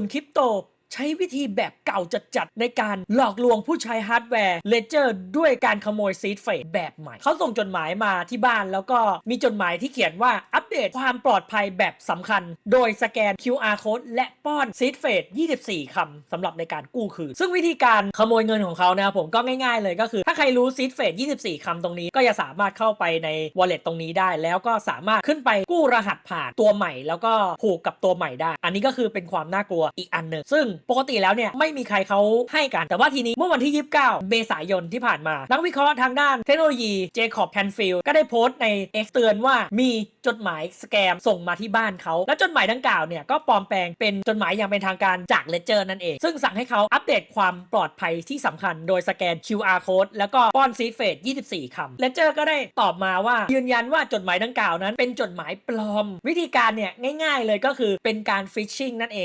นคริปโต ใช้วิธีแบบเก่าจัดๆในการหลอกลวงผู้ใช้ฮาร์ดแวร์เลเจอร์ด้วยการขโมยซีดเฟดแบบใหม่ เขาส่งจดหมายมาที่บ้านแล้วก็มีจดหมายที่เขียนว่าอัปเดตความปลอดภัยแบบสำคัญ โดยสแกน QR code และป้อนซีดเฟด24 คำสำหรับในการกู้คืน ซึ่งวิธีการขโมยเงินของเขานะครับผมก็ง่ายๆเลยก็คือ ถ้าใครรู้ซีดเฟด24 คำตรงนี้ ก็จะสามารถเข้าไปใน wallet ตรงนี้ได้ แล้วก็สามารถขึ้นไปกู้รหัสผ่านตัวใหม่ แล้วก็ผูกกับตัวใหม่ได้ อันนี้ก็คือเป็นความน่ากลัวอีกอันหนึ่งซึ่งปกติแล้วเนี่ยไม่มีใครเขาให้กัน แต่ว่าทีนี้เมื่อวันที่ 29 เมษายนที่ผ่านมา นักวิเคราะห์ทางด้านเทคโนโลยีเจคอบแคนฟิลก็ได้โพสต์ใน X เตือนว่ามีจดหมายสแกมส่งมาที่บ้านเขา แล้วจดหมายดังกล่าวเนี่ยก็ปลอมแปลงเป็นจดหมายอย่างเป็นทางการจากเลเจอร์นั่นเอง ซึ่งสั่งให้เขาอัปเดตความปลอดภัยที่สำคัญโดยสแกน QR code แล้วก็ป้อนซีเฟด24คำเลเจอร์ก็ได้ตอบมาว่ายืนยันว่าจดหมายดังกล่าวนั้น เป็นจดหมายปลอม วิธีการเนี่ยง่าย ๆ เลยก็คือเป็นการฟิชชิงนั่นเอง